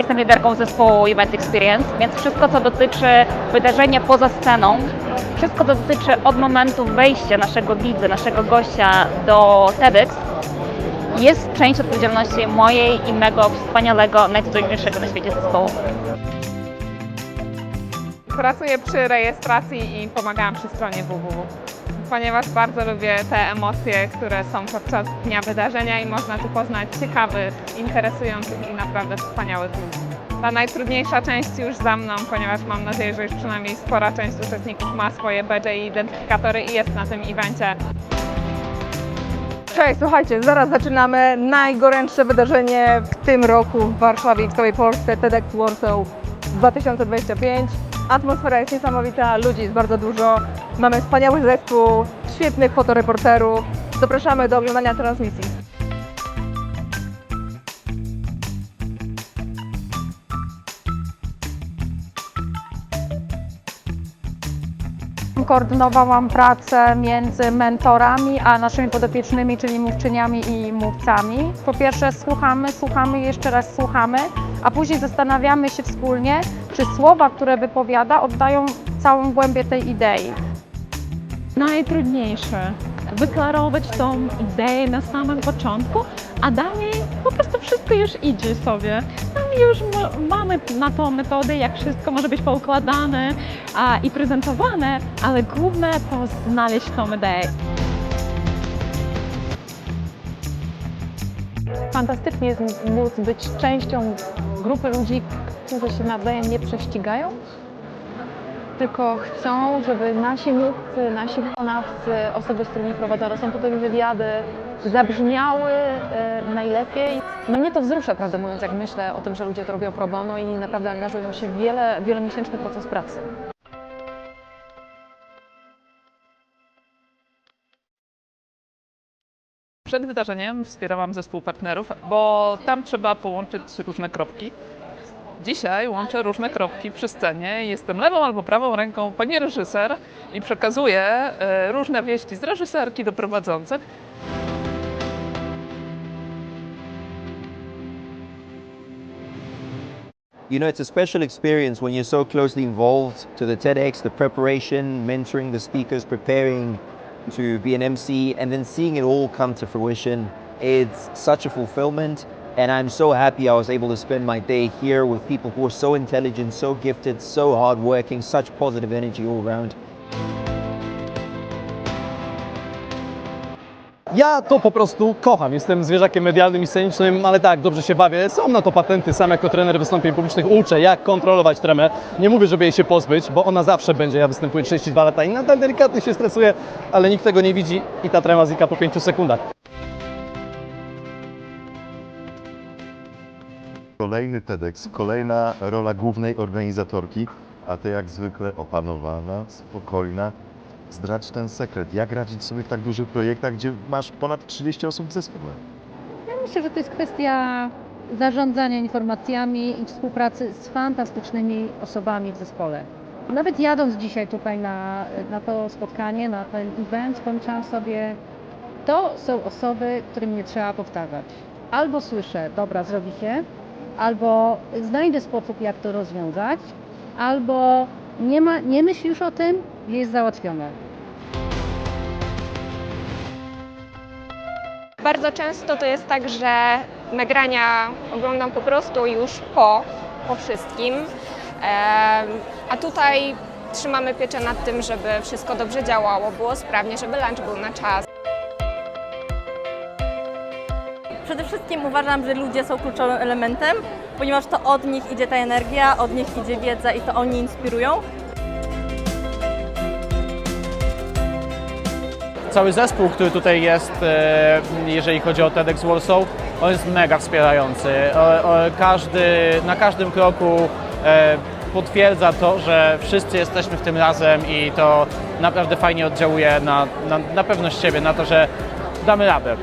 Jestem liderką zespołu Event Experience, więc wszystko co dotyczy wydarzenia poza sceną, wszystko co dotyczy od momentu wejścia naszego widza, naszego gościa do TEDx, jest część odpowiedzialności mojej i mego wspaniałego, najcudowniejszego na świecie zespołu. Pracuję przy rejestracji i pomagałam przy stronie www. Ponieważ bardzo lubię te emocje, które są podczas dnia wydarzenia i można tu poznać ciekawych, interesujących i naprawdę wspaniałych ludzi. Ta najtrudniejsza część już za mną, ponieważ mam nadzieję, że już przynajmniej spora część uczestników ma swoje badże i identyfikatory i jest na tym evencie. Cześć, słuchajcie, zaraz zaczynamy najgorętsze wydarzenie w tym roku w Warszawie i w całej Polsce TEDx Warsaw 2025. Atmosfera jest niesamowita, ludzi jest bardzo dużo, mamy wspaniały zespół, świetnych fotoreporterów. Zapraszamy do oglądania transmisji. Koordynowałam pracę między mentorami a naszymi podopiecznymi, czyli mówczyniami i mówcami. Po pierwsze słuchamy, słuchamy jeszcze raz słuchamy, a później zastanawiamy się wspólnie, czy słowa, które wypowiada, oddają całą głębię tej idei. Najtrudniejsze wyklarować tą ideę na samym początku, a dalej po prostu wszystko już idzie sobie. Już ma- mamy na to metodę, jak wszystko może być poukładane a, i prezentowane, ale główne to znaleźć tą ideę. Fantastycznie jest móc być częścią grupy ludzi, którzy się nawzajem nie prześcigają, tylko chcą, żeby nasi mówcy, nasi wykonawcy, osoby, z którymi prowadzono są tutaj wywiady, zabrzmiały e, najlepiej. No mnie to wzrusza, prawdę mówiąc, jak myślę o tym, że ludzie to robią pro bono i naprawdę angażują się w wiele, wielomiesięczny proces pracy. Przed wydarzeniem wspierałam zespół partnerów, bo tam trzeba połączyć różne kropki. Dzisiaj łączę różne kropki przy scenie. Jestem lewą albo prawą ręką pani reżyser i przekazuję e, różne wieści z reżyserki do prowadzących. You know, it's a special experience when you're so closely involved to the TEDx, the preparation, mentoring the speakers, preparing to be an MC, and then seeing it all come to fruition. It's such a fulfillment, and I'm so happy I was able to spend my day here with people who are so intelligent, so gifted, so hardworking, such positive energy all around. Ja to po prostu kocham. Jestem zwierzakiem medialnym i scenicznym, ale tak, dobrze się bawię. Są na to patenty. Sam jako trener wystąpień publicznych uczę, jak kontrolować tremę. Nie mówię, żeby jej się pozbyć, bo ona zawsze będzie. Ja występuję 32 lata i nadal delikatnie się stresuję, ale nikt tego nie widzi i ta trema znika po 5 sekundach. Kolejny TEDx, kolejna rola głównej organizatorki, a ty jak zwykle opanowana, spokojna. Zdradź ten sekret. Jak radzić sobie w tak dużych projektach, gdzie masz ponad 30 osób w zespole? Ja myślę, że to jest kwestia zarządzania informacjami i współpracy z fantastycznymi osobami w zespole. Nawet jadąc dzisiaj tutaj na, na to spotkanie, na ten event, pomyślałam sobie, to są osoby, którym nie trzeba powtarzać. Albo słyszę, dobra, zrobi się, albo znajdę sposób, jak to rozwiązać, albo nie, ma, nie myśl już o tym, jest załatwione. Bardzo często to jest tak, że nagrania oglądam po prostu już po, po wszystkim. A tutaj trzymamy pieczę nad tym, żeby wszystko dobrze działało, było sprawnie, żeby lunch był na czas. Przede wszystkim uważam, że ludzie są kluczowym elementem, ponieważ to od nich idzie ta energia, od nich idzie wiedza i to oni inspirują. Cały zespół, który tutaj jest, e, jeżeli chodzi o TEDx Warsaw, on jest mega wspierający. Każdy, na każdym kroku e, potwierdza to, że wszyscy jesteśmy w tym razem i to naprawdę fajnie oddziałuje na, na, na pewność siebie, na to, że damy radę.